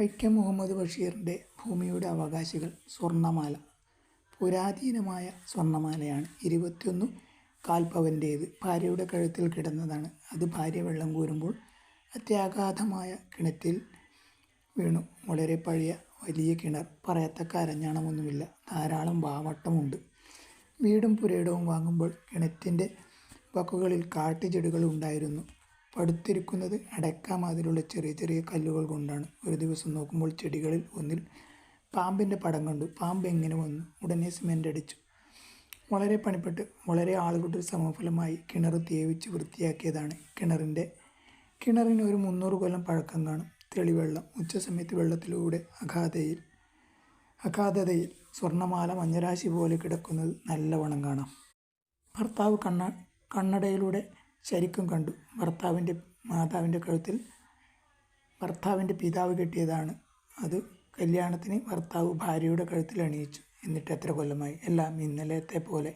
വൈക്കം മുഹമ്മദ് ബഷീറിന്റെ ഭൂമിയുടെ അവകാശികൾ സ്വർണമാല പുരാതീനമായ സ്വർണമാലയാണ് ഇരുപത്തിയൊന്ന് കാൽപ്പവന്റേത് ഭാര്യയുടെ കഴുത്തിൽ കിടന്നതാണ്. അത് ഭാര്യ വെള്ളം കോരുമ്പോൾ അത്യാഘാതമായ കിണറ്റിൽ വീണു. വളരെ പഴയ വലിയ കിണർ. പറയത്തക്ക അരഞ്ഞാണമൊന്നുമില്ല. ധാരാളം വാവട്ടമുണ്ട്. വീടും പുരയിടവും വാങ്ങുമ്പോൾ കിണറ്റിന്റെ വക്കുകളിൽ കാട്ടുചെടികൾ ഉണ്ടായിരുന്നു പടുത്തിരിക്കുന്നത് അടയ്ക്ക. മാതിരിയുള്ള ചെറിയ ചെറിയ കല്ലുകൾ കൊണ്ടാണ്. ഒരു ദിവസം നോക്കുമ്പോൾ ചെടികളിൽ ഒന്നിൽ പാമ്പിന്റെ പടം കണ്ടു. പാമ്പ് എങ്ങനെ വന്നു? ഉടനെ സിമെന്റ് അടിച്ചു. വളരെ പണിപ്പെട്ട് വളരെ ആളുകളുടെ സമഫലമായി കിണർ തേവിച്ച് വൃത്തിയാക്കിയതാണ് കിണറിന്റെ കിണറിന് ഒരു മുന്നൂറ് കൊല്ലം പഴക്കം കാണും. തെളിവെള്ളം ഉച്ചസമയത്ത് വെള്ളത്തിലൂടെ അഗാധയിൽ അഗാധതയിൽ സ്വർണമാല മഞ്ഞരാശി പോലെ കിടക്കുന്നത് നല്ലവണ്ണം കാണാം. ഭർത്താവ് കണ്ണ കണ്ണടയിലൂടെ ശരിക്കും കണ്ടു. ഭർത്താവിന്റെ മാതാവിന്റെ കഴുത്തിൽ ഭർത്താവിന്റെ പിതാവ് കെട്ടിയതാണ്. അത് കല്യാണത്തിന് ഭർത്താവ് ഭാര്യയുടെ കഴുത്തിൽ അണിയിച്ചു. എന്നിട്ട് എത്ര കൊല്ലമായി? എല്ലാം ഇന്നലത്തെ പോലെ.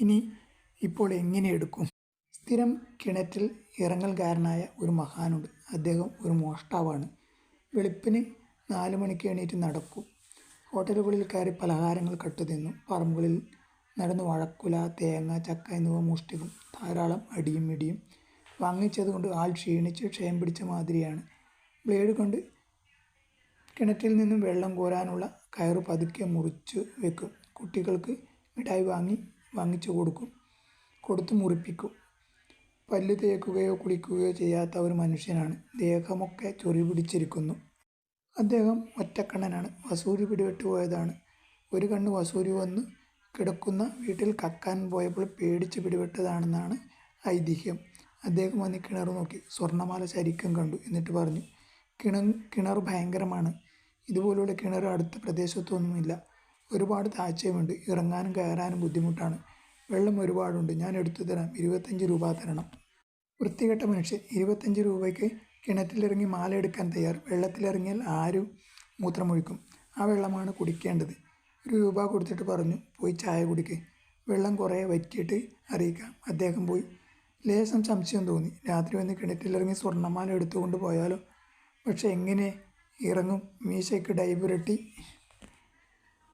ഇനി ഇപ്പോൾ എങ്ങനെ എടുക്കും? സ്ഥിരം കിണറ്റിൽ ഇറങ്ങൽകാരനായ ഒരു മഹാനുണ്ട്. അദ്ദേഹം ഒരു മോഷ്ടാവാണ്. വെളുപ്പിന് നാല് മണിക്ക് എണീറ്റ് നടക്കും. ഹോട്ടലുകളിൽ കയറി പലഹാരങ്ങൾ കട്ടുതിന്നു. പറമ്പുകളിൽ നടന്ന് വഴക്കുല തേങ്ങ ചക്ക എന്നിവ മോഷ്ടിക്കും. ധാരാളം അടിയും ഇടിയും വാങ്ങിച്ചതുകൊണ്ട് ആൾ ക്ഷീണിച്ച് ക്ഷയം പിടിച്ച മാതിരിയാണ്. ബ്ലേഡ് കൊണ്ട് കിണറ്റിൽ നിന്നും വെള്ളം കോരാനുള്ള കയറ് പതുക്കെ മുറിച്ച് വെക്കും. കുട്ടികൾക്ക് മിഠായി വാങ്ങി വാങ്ങിച്ചു കൊടുക്കും. കൊടുത്ത് മുറിപ്പിക്കും. പല്ല് തേക്കുകയോ കുളിക്കുകയോ ചെയ്യാത്ത ഒരു മനുഷ്യനാണ്. ദേഹമൊക്കെ ചൊറി പിടിച്ചിരിക്കുന്നു. അദ്ദേഹം ഒറ്റക്കണ്ണനാണ്. വസൂരി പിടിപെട്ടു പോയതാണ് ഒരു കണ്ണ് വസൂരി വന്ന്. കിടക്കുന്ന. വീട്ടിൽ കക്കാൻ പോയപ്പോൾ പേടിച്ച് പിടിപെട്ടതാണെന്നാണ് ഐതിഹ്യം. അദ്ദേഹം വന്ന് കിണർ നോക്കി. സ്വർണമാല ശരിക്കും കണ്ടു എന്നിട്ട് പറഞ്ഞു കിണ കിണർ ഭയങ്കരമാണ്. ഇതുപോലുള്ള കിണർ അടുത്ത പ്രദേശത്തൊന്നുമില്ല. ഒരുപാട് താഴ്ചയുമുണ്ട്. ഇറങ്ങാനും കയറാനും ബുദ്ധിമുട്ടാണ്. വെള്ളം ഒരുപാടുണ്ട്. ഞാൻ എടുത്തു തരാം. ഇരുപത്തഞ്ച് രൂപ തരണം. വൃത്തികെട്ട മനുഷ്യൻ ഇരുപത്തഞ്ച് രൂപയ്ക്ക് കിണറ്റിലിറങ്ങി മാല എടുക്കാൻ തയ്യാർ. വെള്ളത്തിലിറങ്ങിയാൽ ആരും മൂത്രമൊഴിക്കും. ആ വെള്ളമാണ് കുടിക്കേണ്ടത്. ഒരു രൂപ കൊടുത്തിട്ട് പറഞ്ഞു പോയി ചായ കുടിക്ക്. വെള്ളം കുറേ വറ്റിയിട്ട് അറിയിക്കാം. അദ്ദേഹം പോയി. ലേശം സംശയം തോന്നി. രാത്രി വന്ന് കിണറ്റിലിറങ്ങി സ്വർണമാല എടുത്തുകൊണ്ട് പോയാലോ? പക്ഷെ എങ്ങനെ ഇറങ്ങും? മീശയ്ക്ക് ഡൈ പുരട്ടി